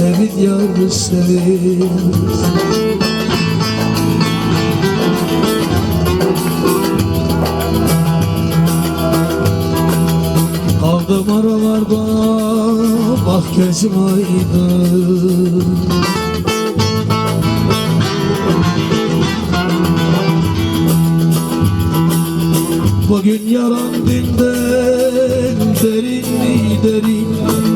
yar sever Kaldım aralarda bak gözüm aydın Bugün yaran dinden derin mi derin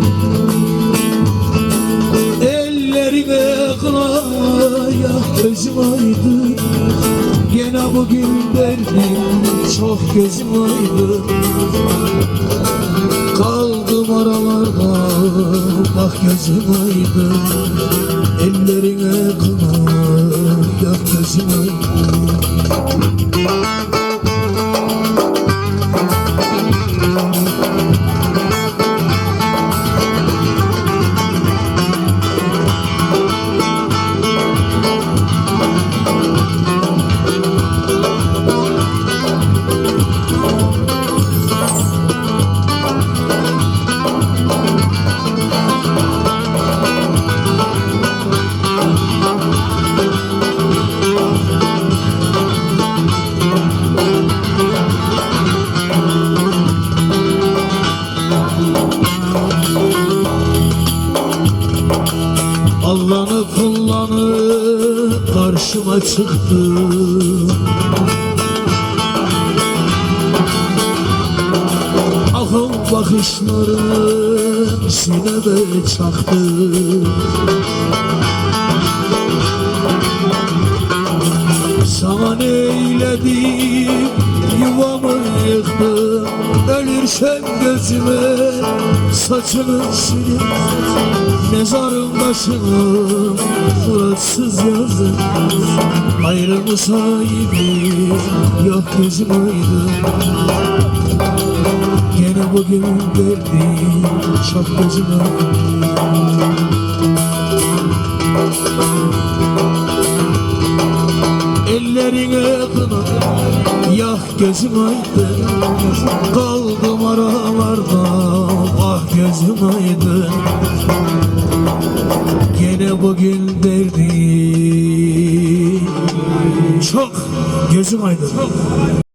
gözüm aydın Gene bugün derdim. Çok gözüm aydın Kaldım aralarda bak gözüm aydın Ellerine kına yak gözüm aydın Kullanıp karşıma çıktı. Ahıl bakışları sineme çaktı. Sana ne eyledim yıktım Ölürsem gözüme saçını silip Mezarın başına suratsız yazdım Ayrımı sahibi yok gözüm aydın Gene bugün derdim çok gözüm Ellerine kına Yah gözüm aydın. Kaldım aralarda. Ah gözüm aydın. Gene bugün derdim. Çok gözüm aydın